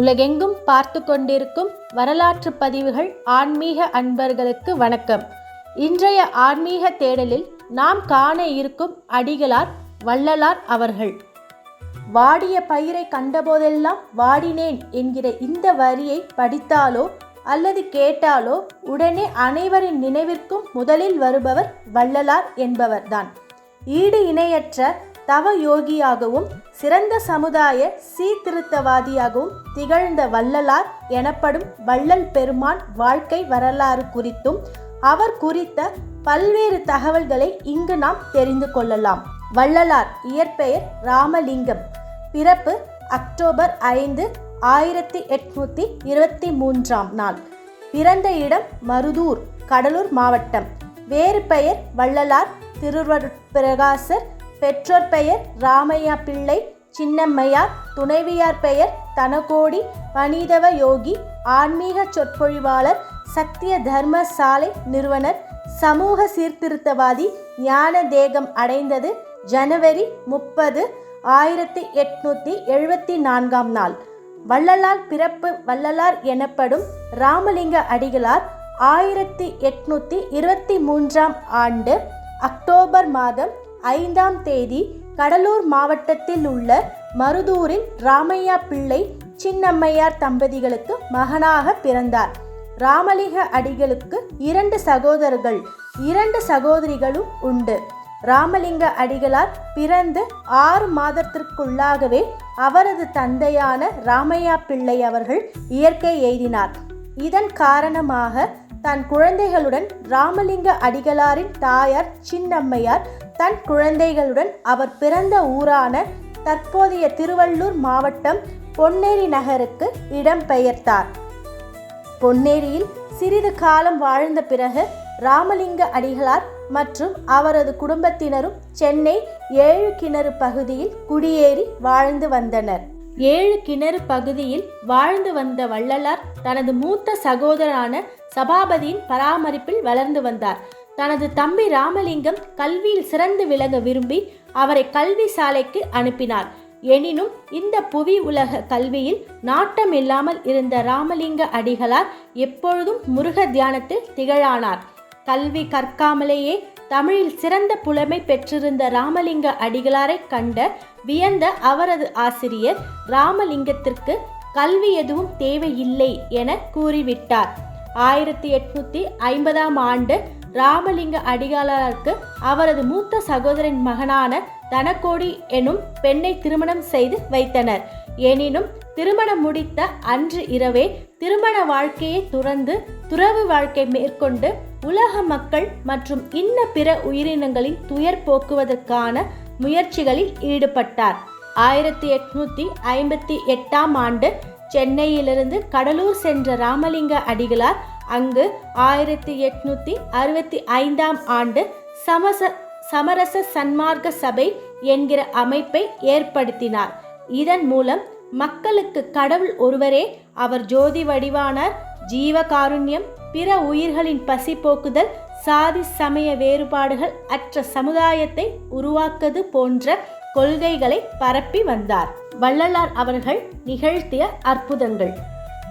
உலகெங்கும் பார்த்து கொண்டிருக்கும் வரலாற்று பதிவுகள் ஆன்மீக அன்பர்களுக்கு வணக்கம். இன்றைய ஆன்மீக தேடலில் நாம் காண இருக்கும் அடிகளார் வள்ளலார் அவர்கள். வாடிய பயிரை கண்டபோதெல்லாம் வாடினேன் என்கிற இந்த வரியை படித்தாலோ அல்லது கேட்டாலோ உடனே அனைவரின் நினைவிற்கும் முதலில் வருபவர் வள்ளலார் என்பவர்தான். ஈடு இணையற்ற தவ யோகியாகவும் சிறந்த சமுதாய சீர்திருத்தவாதியாகவும் திகழ்ந்த வள்ளலார் எனப்படும் வள்ளல் பெருமான் வாழ்க்கை வரலாறு குறித்தும் அவர் குறித்த பல்வேறு தகவல்களை இங்கு நாம் தெரிந்து கொள்ளலாம். வள்ளலார் இயற்பெயர் ராமலிங்கம். பிறப்பு அக்டோபர் ஐந்து ஆயிரத்தி எட்நூத்தி இருபத்தி மூன்றாம் நாள். பிறந்த இடம் மருதூர் கடலூர் மாவட்டம். வேறு பெயர் வள்ளலார் திருவருட்பிரகாசர் பெற்றோர் பெயர் ராமையா பிள்ளை சின்னம்மையார் துணைவியார் பெயர் தனகோடி பணிதவ யோகி ஆன்மீக சொற்பொழிவாளர் சத்திய தர்ம சாலை நிறுவனர் சமூக சீர்திருத்தவாதி ஞான தேகம் அடைந்தது ஜனவரி முப்பது ஆயிரத்தி எட்நூத்தி எழுபத்தி நான்காம் நாள். வள்ளலார் பிறப்பு வள்ளலார் எனப்படும் ராமலிங்க அடிகளார் ஆயிரத்தி எட்நூத்தி இருபத்தி மூன்றாம் ஆண்டு அக்டோபர் மாதம் ஐந்தாம் தேதி கடலூர் மாவட்டத்தில் உள்ள மருதூரில் ராமையா பிள்ளை சின்னம்மையார் தம்பதிகளுக்கு மகனாக பிறந்தார். ராமலிங்க அடிகளுக்கு இரண்டு சகோதரர்கள் இரண்டு சகோதரிகளும் உண்டு. ராமலிங்க அடிகளார் பிறந்து ஆறு மாதத்திற்குள்ளாகவே அவரது தந்தையான ராமையா பிள்ளை அவர்கள் இயற்கை எய்தினார். இதன் காரணமாக தன் குழந்தைகளுடன் ராமலிங்க அடிகளாரின் தாயார் சின்னம்மையார் தன் குழந்தைகளுடன் அவர் பிறந்த ஊரான தற்போதைய திருவள்ளூர் மாவட்டம் பொன்னேரி நகருக்கு இடம்பெயர்த்தார். பொன்னேரியில் சிறிது காலம் வாழ்ந்த பிறகு ராமலிங்க அடிகளார் மற்றும் அவரது குடும்பத்தினரும் சென்னை ஏழு கிணறு பகுதியில் குடியேறி வாழ்ந்து வந்தனர். ஏழு கிணறு பகுதியில் வாழ்ந்து வந்த வள்ளலார் தனது மூத்த சகோதரரான சபாபதியின் பராமரிப்பில் வளர்ந்து வந்தார். தனது தம்பி ராமலிங்கம் கல்வியில் சிறந்து விளங்க விரும்பி அவரை கல்வி சாலைக்கு அனுப்பினார். எனினும் இந்த புவி உலக கல்வியில் நாட்டம் இல்லாமல் இருந்த ராமலிங்க அடிகளார் எப்பொழுதும் முருக தியானத்தில் திகழானார். கல்வி கற்காமலேயே தமிழில் சிறந்த புலமை பெற்றிருந்த ராமலிங்க அடிகளாரை கண்ட வியந்த அவரது ஆசிரியர் ராமலிங்கத்திற்கு கல்வி எதுவும் தேவையில்லை என கூறிவிட்டார். ஆயிரத்தி எட்நூத்தி ஐம்பதாம் ஆண்டு ராமலிங்க அடிகளாருக்கு அவரது மூத்த சகோதரின் மகனான தனக்கோடி எனும் பெண்ணை திருமணம் செய்து வைத்தனர். எனினும் திருமணம் முடித்த அன்று இரவே திருமண வாழ்க்கையை துறந்து துறவு வாழ்க்கை மேற்கொண்டு உலக மக்கள் மற்றும் இன்ன பிற உயிரினங்களின் துயர் போக்குவதற்கான முயற்சிகளில் ஈடுபட்டார். ஆயிரத்தி எட்நூத்தி ஐம்பத்தி எட்டாம் ஆண்டு சென்னையிலிருந்து கடலூர் சென்ற ராமலிங்க அடிகளார் அங்கு ஆயிரத்தி எட்நூத்தி அறுபத்தி ஐந்தாம் ஆண்டு சமச சமரச சன்மார்க்க சபை என்கிற அமைப்பை ஏற்படுத்தினார். இதன் மூலம் மக்களுக்கு கடவுள் ஒருவரே அவர் ஜோதி வடிவானார் ஜீவகாருண்யம் பிற உயிர்களின் பசி போக்குதல் சாதி சமய வேறுபாடுகள் அற்ற சமுதாயத்தை உருவாக்குவது போன்ற கொள்கைகளை பரப்பி வந்தார். வள்ளலார் அவர்கள் நிகழ்த்திய அற்புதங்கள்.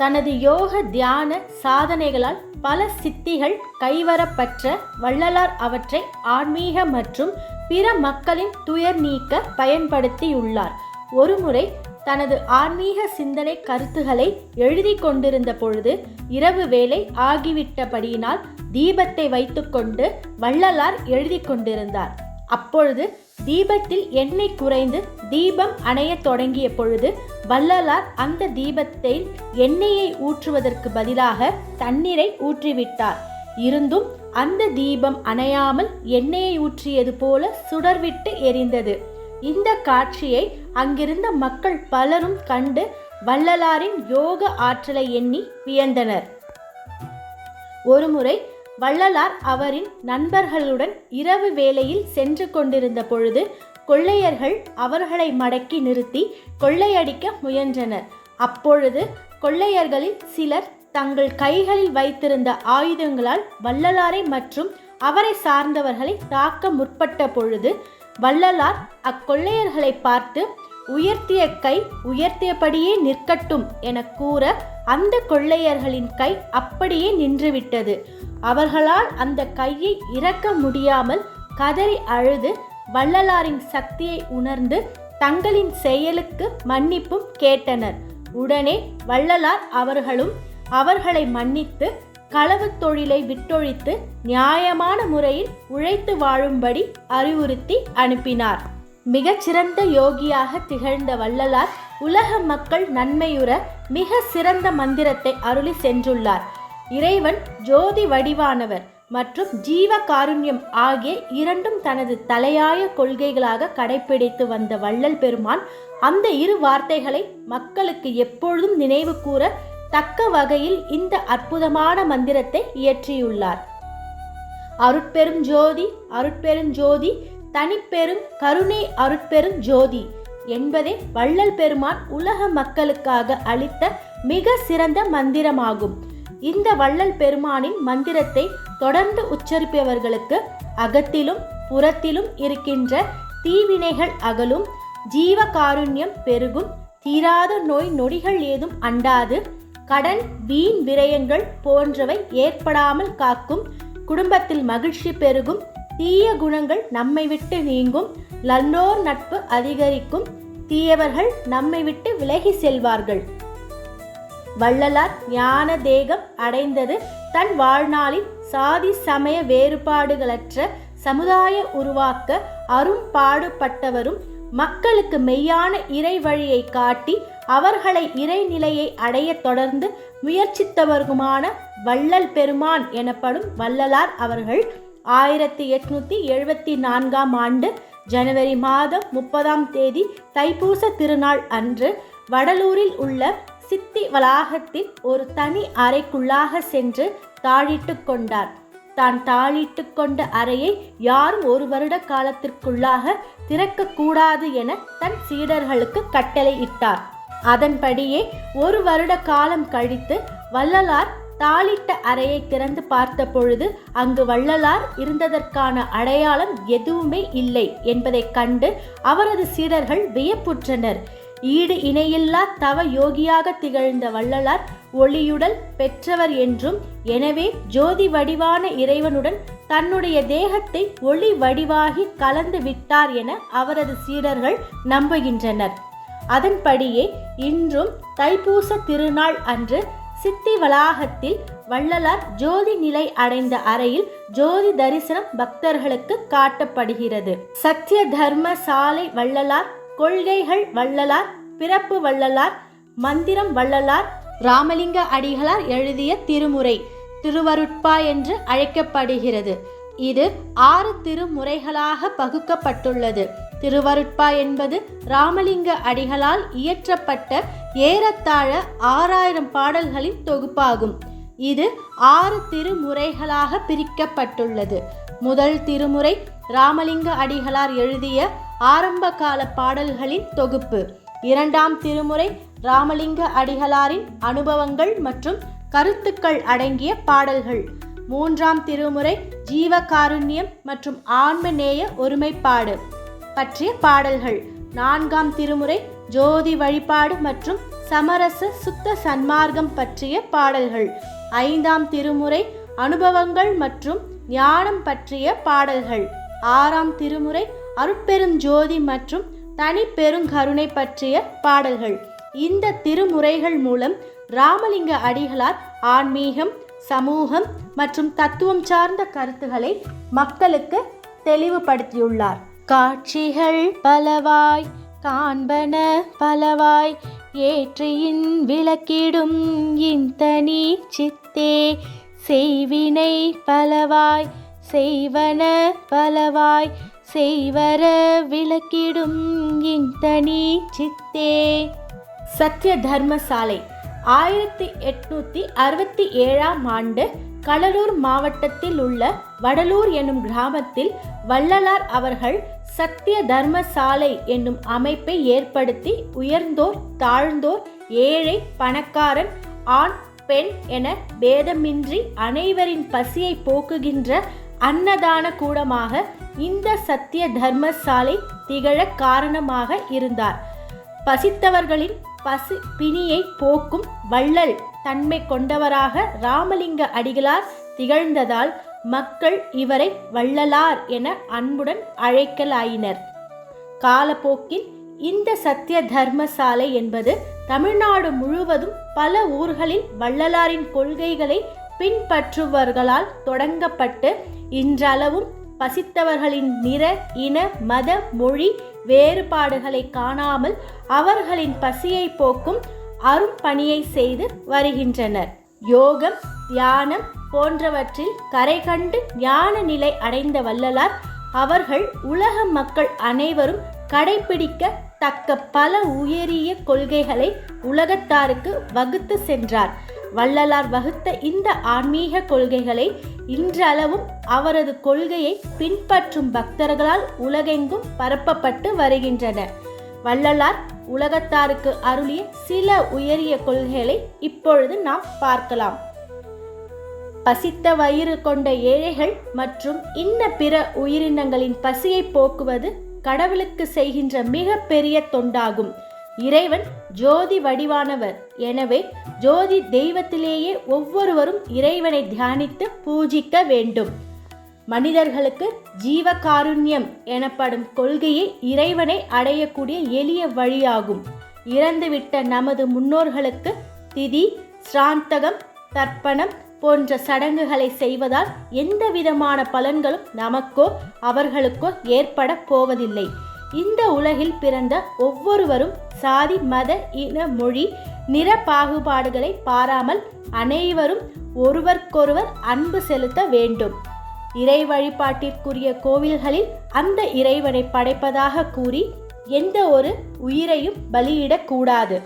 தனது யோக தியான சாதனைகளால் பல சித்திகள் கைவரப்பற்ற வள்ளலார் அவற்றை ஆன்மீக மற்றும் பிற மக்களின் துயர் நீக்க பயன்படுத்தியுள்ளார். ஒருமுறை தனது ஆன்மீக சிந்தனை கருத்துகளை எழுதி கொண்டிருந்த பொழுது இரவு வேலை ஆகிவிட்டபடியினால் தீபத்தை வைத்துக்கொண்டு வள்ளலார் எழுதி கொண்டிருந்தார். அப்பொழுது தீபத்தில் எண்ணெய் குறைந்து தீபம் அணையத் தொடங்கிய பொழுது வள்ளலார் அந்த தீபத்தை எண்ணெயை ஊற்றுவதற்கு பதிலாக தண்ணீரை ஊற்றிவிட்டார். இருந்தும் அந்த தீபம் அணையாமல் எண்ணெயை ஊற்றியது போல சுடர்விட்டு எரிந்தது. இந்த காட்சியை அங்கிருந்த மக்கள் பலரும் கண்டு வள்ளலாரின் யோக ஆற்றலை எண்ணி வியந்தனர். ஒருமுறை வள்ளலார் அவரின் நண்பர்களுடன் இரவு வேளையில் சென்று கொண்டிருந்த பொழுது கொள்ளையர்கள் அவர்களை மடக்கி நிறுத்தி கொள்ளையடிக்க முயன்றனர். அப்பொழுது கொள்ளையர்களில் சிலர் தங்கள் கைகளில் வைத்திருந்த ஆயுதங்களால் வள்ளலாரை மற்றும் அவரை சார்ந்தவர்களை தாக்க முற்பட்ட பொழுது வள்ளலார் அக்கொள்ளையர்களை பார்த்து உயர்த்திய கை உயர்த்தியபடியே நிற்கட்டும் என கூற அந்த கொள்ளையர்களின் கை அப்படியே நின்றுவிட்டது. அவர்களால் அந்த கையை இறக்க முடியாமல் கதறி அழுது வள்ளலாரின் சக்தியை உணர்ந்து தங்களின் செயலுக்கு மன்னிப்பும் கேட்டனர். உடனே வள்ளலார் அவர்களும் அவர்களை மன்னித்து களவு தொழிலை விட்டொழித்து நியாயமான முறையில் உழைத்து வாழும்படி அறிவுறுத்தி அனுப்பினார். மிகச்சிறந்த யோகியாக திகழ்ந்த வள்ளலார் உலக மக்கள் நன்மையுற மிக சிறந்த மந்திரத்தை அருளி சென்றுள்ளார். இறைவன் ஜோதி வடிவானவர். மற்றும் ஜீவ காருண்யம் ஆகிய இரண்டும் தனது தலையாய கொள்கைகளாக கடைபிடித்து வந்த வள்ளல் பெருமான் அந்த இரு வார்த்தைகளை மக்களுக்கு எப்பொழுதும் நினைவு கூற தக்க வகையில் இந்த அற்புதமான மந்திரத்தை இயற்றியுள்ளார். அருட்பெரும் ஜோதி அருட்பெரும் ஜோதி தனிப்பெரும் கருணை அருட்பெரும் ஜோதி என்பதே வள்ளல் பெருமான் உலக மக்களுக்காக அளித்த மிக சிறந்த மந்திரமாகும். இந்த வள்ளல் பெருமானின் மந்திரத்தை தொடர்ந்து உச்சரிப்பவர்களுக்கு அகத்திலும் புறத்திலும் இருக்கின்ற தீவினைகள் அகலும் ஜீவ காருண்யம் பெருகும் தீராத நோய் நொடிகள் ஏதும் அண்டாது கடன் வீண் விரயங்கள் போன்றவை ஏற்படாமல் காக்கும் குடும்பத்தில் மகிழ்ச்சி பெருகும் தீய குணங்கள் நம்மை விட்டு நீங்கும் நல்லோர் நட்பு அதிகரிக்கும் தீயவர்கள் நம்மை விட்டு விலகி செல்வார்கள். வள்ளலார் ஞான தேகம் அடைந்தது. தன் வாழ்நாளில் சாதி சமய வேறுபாடுகளற்ற சமுதாய உருவாக்க அரும்பாடுபட்டவரும் மக்களுக்கு மெய்யான இறை வழியை காட்டி அவர்களை இறைநிலையை அடைய தொடர்ந்து முயற்சித்தவருமான வள்ளல் பெருமான் எனப்படும் வள்ளலார் அவர்கள் ஆயிரத்தி எட்நூத்தி எழுபத்தி நான்காம் ஆண்டு ஜனவரி மாதம் முப்பதாம் தேதி தைப்பூச திருநாள் அன்று வடலூரில் உள்ள சித்தி வளாகத்தில் ஒரு தனி அறைக்குள்ளாக சென்று தாழிட்டு கொண்டார். தான் தாளிட்டு கொண்ட அறையை யாரும் ஒரு வருட காலத்திற்குள்ளாக திறக்கக்கூடாது என தன் சீடர்களுக்கு கட்டளையிட்டார் அதன்படியே ஒரு வருட காலம் கழித்து வள்ளலார் தாளிட்ட அறையை திறந்து பார்த்த பொழுது அங்கு வள்ளலார் இருந்ததற்கான அடையாளம் எதுவுமே இல்லை என்பதைக் கண்டு அவரது சீடர்கள் வியப்புற்றனர். ஈடு இணையில்லா தவ யோகியாக திகழ்ந்த வள்ளலார் ஒளியுடல் பெற்றவர் என்றும் எனவே ஜோதி வடிவான இறைவனுடன் தன்னுடைய தேகத்தை ஒளி வடிவாகி கலந்து விட்டார் என அவரது சீடர்கள் நம்புகின்றனர். அதன்படியே இன்றும் தைப்பூச திருநாள் அன்று சித்தி வளாகத்தில் வள்ளலார் ஜோதி நிலை அடைந்த அறையில் ஜோதி தரிசனம் பக்தர்களுக்கு காட்டப்படுகிறது. சத்திய தர்ம சாலை வள்ளலார் கொள்கைகள் வள்ளலார் பிறப்பு வள்ளலார் மந்திரம் வள்ளலார் ராமலிங்க அடிகளார் எழுதிய திருமுறை திருவருட்பா என்று அழைக்கப்படுகிறது. இது ஆறு திருமுறைகளாக பகுக்கப்பட்டுள்ளது. திருவருட்பா என்பது ராமலிங்க அடிகளால் இயற்றப்பட்ட ஏறத்தாழ ஆறாயிரம் பாடல்களின் தொகுப்பாகும். இது ஆறு திருமுறைகளாக பிரிக்கப்பட்டுள்ளது. முதல் திருமுறை ராமலிங்க அடிகளார் எழுதிய ஆரம்பகால பாடல்களின் தொகுப்பு. இரண்டாம் திருமுறை ராமலிங்க அடிகளாரின் அனுபவங்கள் மற்றும் கருத்துக்கள் அடங்கிய பாடல்கள். மூன்றாம் திருமுறை ஜீவகாருண்யம் மற்றும் ஆன்மநேய ஒருமைப்பாடு பற்றிய பாடல்கள். நான்காம் திருமுறை ஜோதி வழிபாடு மற்றும் சமரச சுத்த சன்மார்க்கம் பற்றிய பாடல்கள். ஐந்தாம் திருமுறை அனுபவங்கள் மற்றும் ஞானம் பற்றிய பாடல்கள். ஆறாம் திருமுறை அருட்பெருஞ்சோதி மற்றும் தனி பெருங்கருணை பற்றிய பாடல்கள். இந்த திருமுறைகள் மூலம் ராமலிங்க அடிகளார் ஆன்மீகம் சமூகம் மற்றும் தத்துவம் சார்ந்த கருத்துக்களை மக்களுக்கு தெளிவுபடுத்தியுள்ளார். காட்சிகள் பலவாய் காண்பன பலவாய் ஏற்றியின் விளக்கிடும் இந்தனி சித்தே செய்வினை பலவாய் செய்வன பலவாய் செய்வர விளக்கிடும் இந்தனி சித்தே. சத்திய தர்மசாலை ஆயிரத்தி எட்நூத்தி அறுபத்தி ஏழாம் ஆண்டு கடலூர் மாவட்டத்தில் உள்ள வடலூர் என்னும் கிராமத்தில் வள்ளலார் அவர்கள் சத்திய தர்மசாலை என்னும் அமைப்பை ஏற்படுத்தி உயர்ந்தோர் தாழ்ந்தோர் ஏழை பணக்காரன் ஆண் பெண் என பேதமின்றி அனைவரின் பசியை போக்குகின்ற அன்னதான கூடமாக இந்த சத்திய தர்மசாலை திகழ காரணமாக இருந்தார். பசித்தவர்களின் பசி பிணியை போக்கும் வள்ளல் தன்மை கொண்டவராக ராமலிங்க அடிகளார் திகழ்ந்ததால் மக்கள் இவரை வள்ளலார் என அன்புடன் அழைக்கலாயினர். காலப்போக்கில் இந்த சத்திய தர்மசாலை என்பது தமிழ்நாடு முழுவதும் பல ஊர்களில் வள்ளலாரின் கொள்கைகளை பின்பற்றுபவர்களால் தொடங்கப்பட்டு இன்றளவும் பசித்தவர்களின் நிற இன மத மொழி வேறுபாடுகளை காணாமல் அவர்களின் பசியை போக்கும் அரும்பணியை செய்து வருகின்றனர். யோகம் தியானம் போன்றவற்றில் கரை கண்டு ஞான நிலை அடைந்த வல்லலார் அவர்கள் உலக மக்கள் அனைவரும் கடைபிடிக்க தக்க பல உயரிய கொள்கைகளை உலகத்தாருக்கு வகுத்து சென்றார். வள்ளலார் வகுத்த இந்த ஆன்மீக கொள்கைகளை இன்றளவும் அவரது கொள்கையை பின்பற்றும் பக்தர்களால் உலகெங்கும் பரப்பப்பட்டு வருகின்றன. வள்ளலார் உலகத்தாருக்கு அருளிய சில உயரிய கொள்கைகளை இப்பொழுது நாம் பார்க்கலாம். பசித்த வயிறு கொண்ட ஏழைகள் மற்றும் இன்ன பிற உயிரினங்களின் பசியை போக்குவது கடவுளுக்கு செய்கின்ற மிக பெரிய தொண்டாகும். இறைவன் ஜோதி வடிவானவர். எனவே ஜோதி தெய்வத்திலேயே ஒவ்வொருவரும் இறைவனை தியானித்து பூஜிக்க வேண்டும். மனிதர்களுக்கு ஜீவகாருண்யம் எனப்படும் கொள்கையை இறைவனை அடையக்கூடிய எளிய வழியாகும். இறந்துவிட்ட நமது முன்னோர்களுக்கு திதி சிராந்தகம் தர்ப்பணம் போன்ற சடங்குகளை செய்வதால் எந்த விதமான பலன்களும் நமக்கோ அவர்களுக்கோ ஏற்பட போவதில்லை. இந்த உலகில் பிறந்த ஒவ்வொருவரும் சாதி மத இன மொழி நிற பாகுபாடுகளை பாராமல் அனைவரும் ஒருவருக்கொருவர் அன்பு செலுத்த வேண்டும். இறை வழிபாட்டிற்குரிய கோவில்களில் அந்த இறைவனை படைப்பதாக கூறி எந்த ஒரு உயிரையும் பலியிடக்கூடாது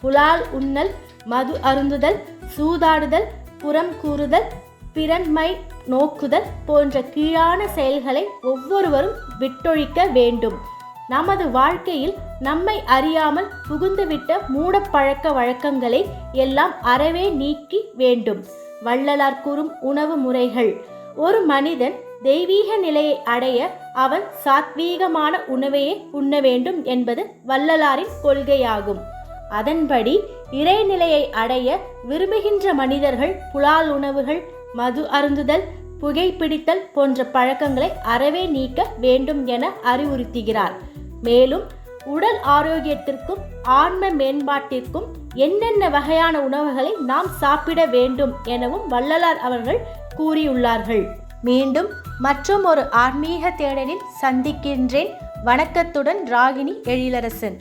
புலால் உண்ணல் மது அருந்துதல் சூதாடுதல் புறம் கூறுதல் பிறன்மை நோக்குதல் போன்ற கீழான செயல்களை ஒவ்வொருவரும் விட்டொழிக்க வேண்டும். நமது வாழ்க்கையில் நம்மை அறியாமல் புகுந்துவிட்ட மூடப்பழக்க வழக்கங்களை எல்லாம் அறவே நீக்கி வேண்டும். வள்ளலார் கூறும் உணவு முறைகள். ஒரு மனிதன் தெய்வீக நிலையை அடைய அவன் சாத்வீகமான உணவையே உண்ண வேண்டும் என்பது வள்ளலாரின் கொள்கையாகும். அதன்படி இறைநிலையை அடைய விரும்புகின்ற மனிதர்கள் புலால் உணவுகள் மது அருந்துதல் புகைப்பிடித்தல் போன்ற பழக்கங்களை அறவே நீக்க வேண்டும் என அறிவுறுத்துகிறார். மேலும் உடல் ஆரோக்கியத்திற்கும் ஆன்ம மேம்பாட்டிற்கும் என்னென்ன வகையான உணவுகளை நாம் சாப்பிட வேண்டும் எனவும் வள்ளலார் அவர்கள் கூறியுள்ளார்கள். மீண்டும் மற்றும் ஒரு ஆன்மீக தேடலில் சந்திக்கின்றேன். வணக்கத்துடன் ராகினி எழிலரசன்.